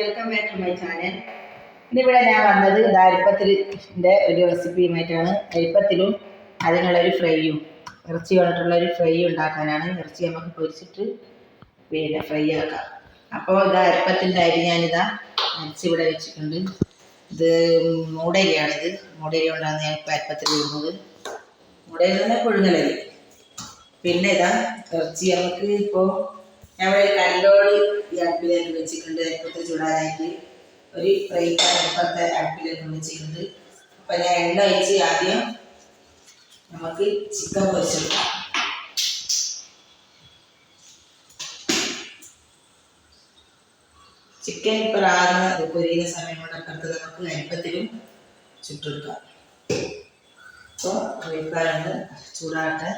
Welcome back to my channel ഇന്നിവിടെ ഞാൻ വന്നത് ഇത് ഒരു റെസിപ്പിയുമായിട്ടാണ് അരിപ്പത്തിലും അതിനുള്ള ഒരു ഫ്രൈയും ഇറച്ചി കൊണ്ടിട്ടുള്ള ഒരു ഫ്രൈ ഉണ്ടാക്കാനാണ്. ഇറച്ചി നമുക്ക് പൊരിച്ചിട്ട് പിന്നെ ഫ്രൈ ആക്കാം. അപ്പോൾ ഇത് അരിപ്പത്തിന്റെ അരി ഞാനിതാ അരിച്ച് ഇവിടെ വെച്ചിട്ടുണ്ട്. ഇത് മൂടരിയാണിത്. മൂടരി കൊണ്ടാണ് ഞാൻ ഇപ്പോൾ അരിപ്പത്തിൽ വരുന്നത് മൂടരി തന്നെ പുഴുങ്ങലരി പിന്നെ ഇതാ ഇറച്ചി നമുക്ക് ഇപ്പോൾ ഞാൻ കല്ലോടി ഈ അടുപ്പിലേക്ക് വെച്ചിട്ടുണ്ട്. അടുപ്പത്ത് ചൂടാനായിട്ട് ഒരു ഫ്രൈ പാൻ അടുപ്പത്തെ അടുപ്പിലേക്ക് വെച്ചിട്ടുണ്ട് അപ്പം ഞാൻ എണ്ണ ഒഴിച്ച് ആദ്യം നമുക്ക് ചിക്കൻ പൊരിച്ചെടുക്കാം. ചിക്കൻ ഇപ്പൊ ആകുന്ന പൊരിയുന്ന സമയം കൊണ്ട് അപ്പുറത്ത് നമുക്ക് അടുപ്പത്തിലും ചുട്ടെടുക്കാം. അപ്പോൾ ഫ്രൈ പാൻ ഒന്ന് ചൂടാകട്ടെ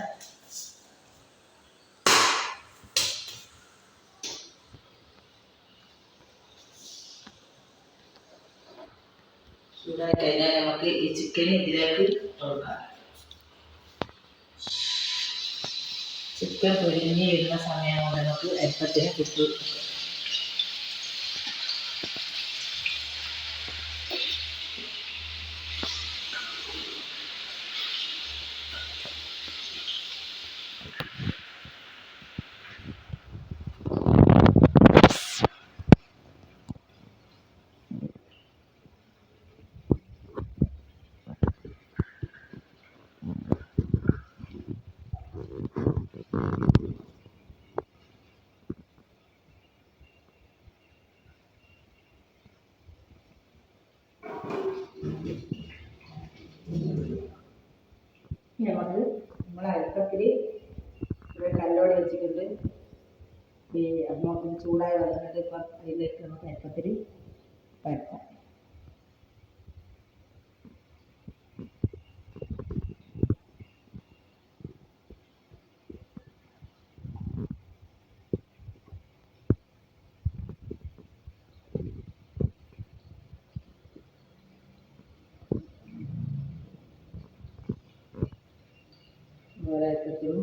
ചൂടായി കഴിഞ്ഞാൽ നമുക്ക് ഈ ചിക്കൻ ഇതിലേക്ക് ചിക്കൻ പൊരിഞ്ഞ് വരുന്ന സമയം കൊണ്ട് നമുക്ക് അരിപ്പത്തിന് കിട്ടും നമുക്ക് നമ്മൾ അരിപ്പത്തിൽ ഇവിടെ കല്ലോടെ വെച്ചിട്ടുണ്ട് ഈ നമുക്ക് ചൂടായി വന്നിട്ട് ഇപ്പം അതിലേക്ക് നമുക്ക് അരിപ്പത്തിൽ പരത്താം ഒരൽപ്പത്തിലും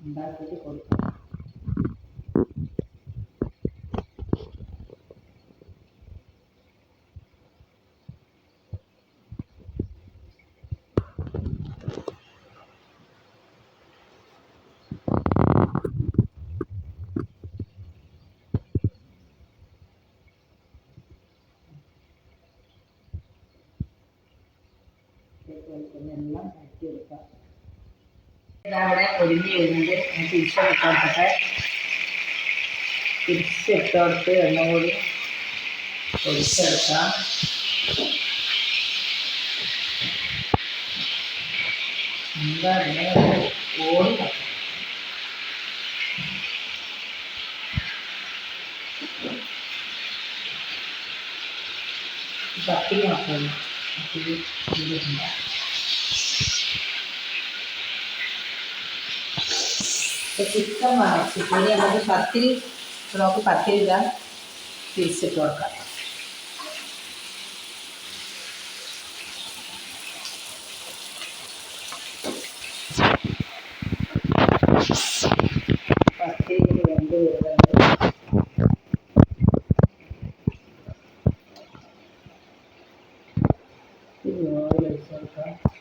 ഉണ്ടാക്കിയിട്ട് കൊടുക്കാം ഇതേപോലെ തന്നെ എല്ലാം പരത്തിയെടുക്കാം ഇതവിടെ വരുന്നത് വരുന്നുണ്ട് ഞാൻ തിരിച്ചെടുത്തോട്ടെ തിരിച്ചെടുത്തോട്ട് എണ്ണ കൂടി പൊരിച്ചെടുക്കാം എന്താ ഓടി കത്തും. മാത്രമേ പത്തിരി ചെയ്തിട്ടുണ്ടാകും ചിക്കൻ വാങ്ങിച്ചിട്ട് ഇനി നമുക്ക് പത്തിരി നമുക്ക് പത്തിരി ഇതാ തിരിച്ചിട്ട് കൊടുക്കാം പത്തിരി വെന്ത് വരുന്നുണ്ട് ഇനി ഓയിൽ ഒഴിച്ച് കൊടുക്കാം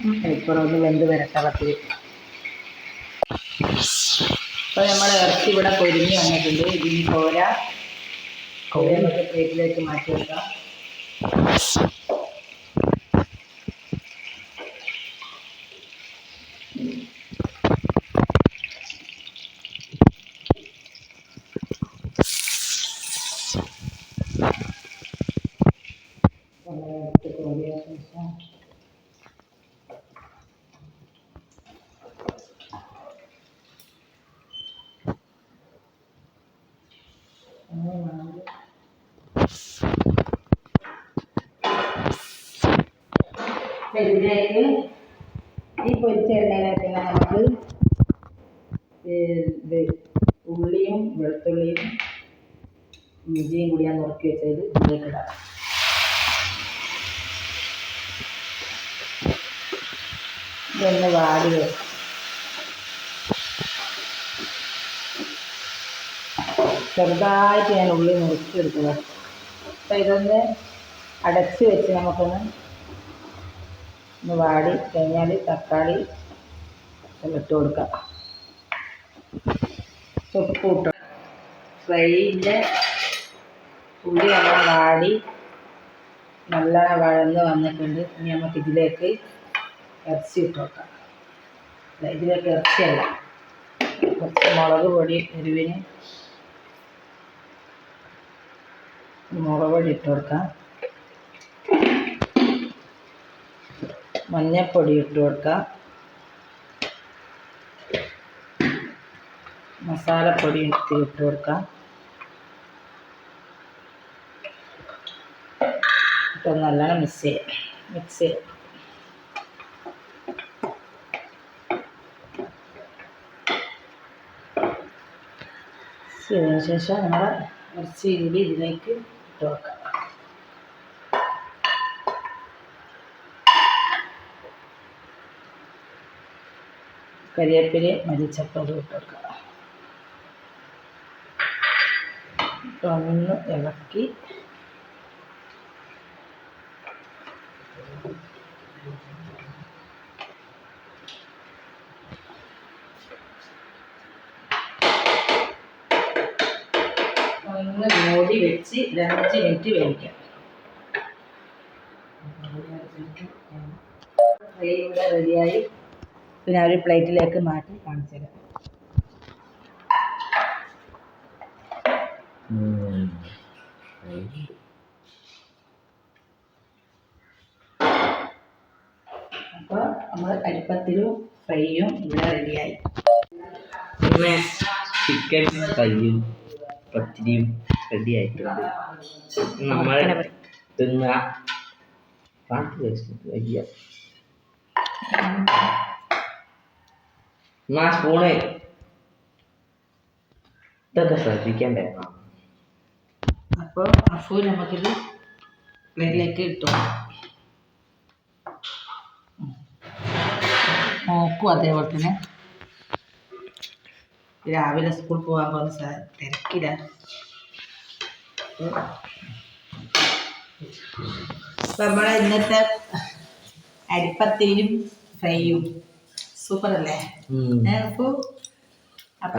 ഇപ്പുറം ഒന്ന് വെന്ത് വരട്ടളത്തിൽ അപ്പോൾ നമ്മൾ ഇറച്ചി ഇവിടെ പൊരിഞ്ഞ് വന്നിട്ടുണ്ട്. ഇതിന് കോര കോര നമുക്ക് പ്ലേറ്റിലേക്ക് മാറ്റി വെക്കാം. ഇതിലേക്ക് ഈ പൊരിച്ച നമുക്ക് ഇത് ഉള്ളിയും വെളുത്തുള്ളിയും ഇഞ്ചിയും കൂടി ഞാൻ നുറുക്കി വെച്ചത് ഇതിലേക്ക് ഇടാം ഇതൊന്ന് വാടി വരും ചെറുതായിട്ട് ഞാൻ ഉള്ളി നുറുക്കിയെടുക്കുന്നത് അപ്പം ഇതൊന്ന് അടച്ച് വെച്ച് നമുക്കൊന്ന് ഒന്ന് വാടി കഴിഞ്ഞാൽ തക്കാളി ഇട്ട് കൊടുക്കാം. ഉപ്പ് ഇട്ട്. ഫ്രൈന്റെ ഉള്ളി എല്ലാം വാടി. നല്ല വഴന്ന് വന്നിട്ടുണ്ട്. ഇനി നമുക്ക് ഇതിലേക്ക് ഇറച്ചി ഇട്ട് വെക്കാം ഇതിലേക്ക് ഇതിലേക്ക് ഇറച്ചിയല്ല. കുറച്ച് മുളക് പൊടി എരിവിന് മുളക് പൊടി ഇട്ട് കൊടുക്കാം. മഞ്ഞൾപ്പൊടി ഇട്ട് കൊടുക്കാം. മസാലപ്പൊടി എടുത്ത് ഇട്ട് കൊടുക്കാം. ഇപ്പം നല്ലോണം മിക്സ് ചെയ്യാം. മിക്സ് ചെയ്യാം. ചെയ്തതിന് ശേഷം നമ്മൾ ഇറച്ചി ഇതിലേക്ക് ഇട്ട് വെക്കാം കരിവേപ്പില മല്ലിച്ചപ്പതും ഇട്ട് വെക്കാം ഇട്ട് ഒന്ന് ഇളക്കി. ഒന്ന് മൂടി വെച്ച് ഒരു അഞ്ച് മിനിറ്റ് വേവിക്കാം. ഇവിടെ റെഡിയായി പിന്നെ ഒരു പ്ലേറ്റിലേക്ക് മാറ്റി കാണിച്ചു തരാം അപ്പോൾ നമ്മൾ അരിപ്പത്തിലും ഫ്രൈയും ഇവിടെ റെഡിയായി. പിന്നെ ചിക്കൻ ഫ്രൈയും പത്തിരിയും റെഡി ആയിട്ടുണ്ട്. നമ്മൾ തിന്ന പാട്ട് കഴിച്ചിട്ട് എന്നാ സ്പൂണ് ഇതൊക്കെ ശ്രദ്ധിക്കണ്ടേ? അപ്പോൾ അഫു നമുക്കിത് പ്ലേറ്റിലേക്ക് ഇട്ടു. നോക്കും അതേപോലെ തന്നെ. രാവിലെ സ്കൂൾ പോകാൻ പോകുന്ന സ- തിരക്കില്ല നമ്മളെ ഇന്നത്തെ അരിപ്പത്തിരിയും ഫ്രൈയും. സൂപ്പർ അല്ലേ അപ്പൊ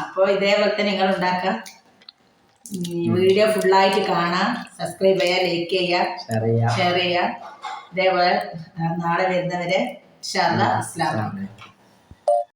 അപ്പൊ ഇതേപോലെ തന്നെ നിങ്ങൾ ഉണ്ടാക്കാം ഈ വീഡിയോ ഫുള്ളായിട്ട് കാണാം. സബ്സ്ക്രൈബ് ചെയ്യുക ലൈക്ക് ചെയ്യുക ഷെയർ ചെയ്യുക ഇതേപോലെ നാളെ വരുന്നവരെ അസ്സലാമു അലൈക്കും.